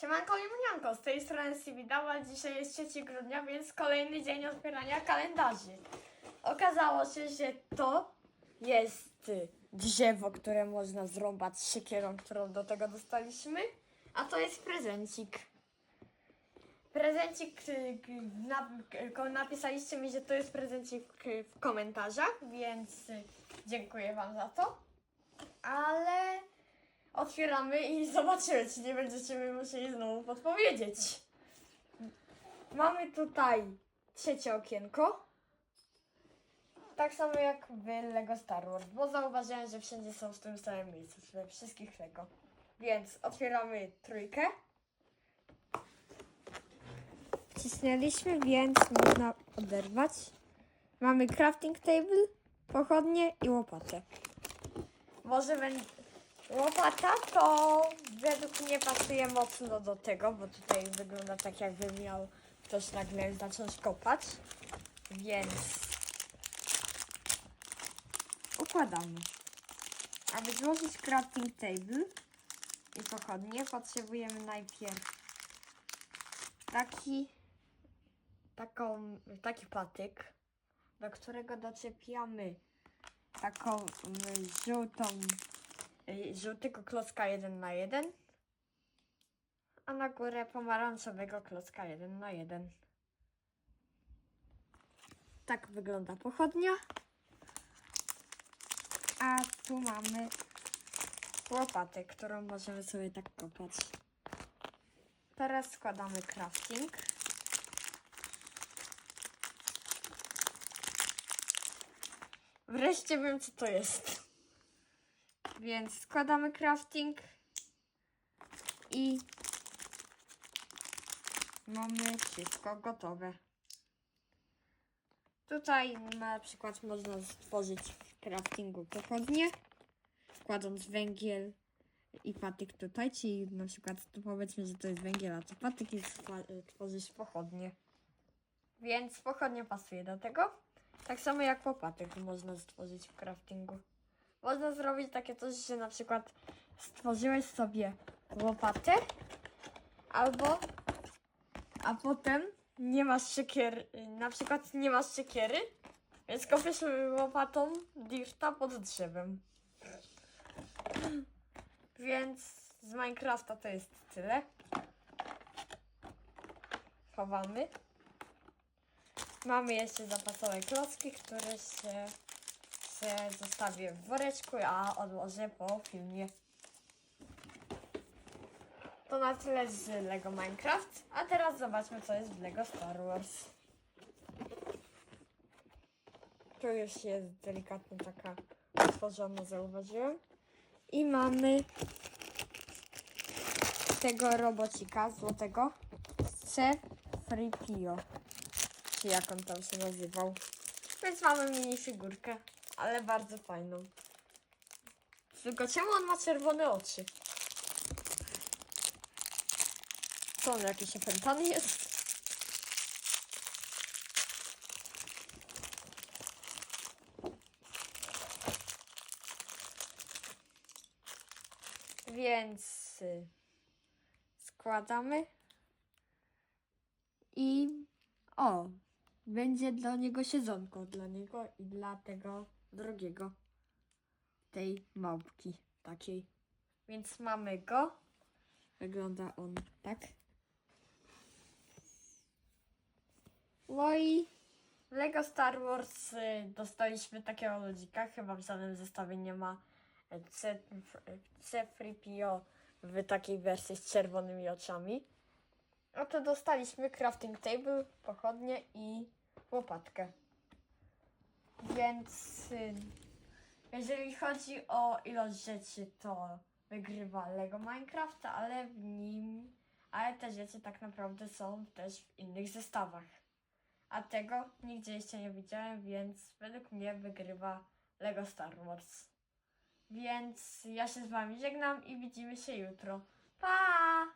Siemanko i Munianko, z tej strony Sibidała. Dzisiaj jest 3 grudnia, więc kolejny dzień otwierania kalendarzy. Okazało się, że to jest drzewo, które można zrąbać siekierą, którą do tego dostaliśmy, a to jest prezencik. Prezencik, y, napisaliście mi, że to jest prezencik y, w komentarzach, więc y, dziękuję Wam za to. Ale otwieramy i zobaczymy, czy nie będziecie mi musieli znowu podpowiedzieć. Mamy tutaj trzecie okienko. Tak samo jak w Lego Star Wars, bo zauważyłem, że wszędzie są w tym samym miejscu, we wszystkich Lego. Więc otwieramy trójkę. Wcisnęliśmy, więc można oderwać. Mamy crafting table, pochodnie i łopatę. Może. Łopata to według mnie pasuje mocno do tego, bo tutaj wygląda tak jakby miał ktoś nagle zacząć kopać. Więc układamy. Aby złożyć crafting table i pochodnie potrzebujemy najpierw taki taką, taki patyk, do którego doczepiamy taką mm, żółtą y, żółtego klocka 1 na 1 a na górę pomarańczowego klocka 1 na 1 Tak wygląda pochodnia. A tu mamy łopatę, którą możemy sobie tak kopać. Teraz składamy crafting. Wreszcie wiem, co to jest. Więc składamy crafting i mamy wszystko gotowe. Tutaj na przykład można stworzyć w craftingu pochodnie, kładąc węgiel i patyk tutaj, czyli na przykład tu powiedzmy, że to jest węgiel, a to patyk i stwa- tworzysz pochodnie. Więc pochodnie pasuje do tego. Tak samo jak łopatek można stworzyć w craftingu. Można zrobić takie coś, że na przykład stworzyłeś sobie łopatę albo a potem nie masz siekier, na przykład nie masz siekiery, więc kopiesz łopatą dirta pod drzewem. Więc z Minecrafta to jest tyle. Chowamy. Mamy jeszcze zapasowe klocki, które się, się zostawię w woreczku, a odłożę po filmie. To na tyle z Lego Minecraft, a teraz zobaczmy co jest w Lego Star Wars. Tu już jest delikatnie taka otworzona, zauważyłem. I mamy tego robocika złotego C-3PO czy jak on tam się nazywał. Więc mamy mini figurkę, ale bardzo fajną. Tylko czemu on ma czerwone oczy? Co on jakiś opętany jest? Więc y, składamy i o, będzie dla niego siedzonko, dla niego i dla tego drugiego, tej małpki takiej. Więc mamy go. Wygląda on tak. No i w Lego Star Wars y, dostaliśmy takiego ludzika, chyba w żadnym zestawie nie ma C- C-3PO w takiej wersji z czerwonymi oczami. No to dostaliśmy crafting table, pochodnie i łopatkę. Więc y, jeżeli chodzi o ilość rzeczy, to wygrywa Lego Minecraft, ale w nim, ale te rzeczy tak naprawdę są też w innych zestawach. A tego nigdzie jeszcze nie widziałem, więc według mnie wygrywa Lego Star Wars. Więc ja się z wami żegnam i widzimy się jutro. Pa!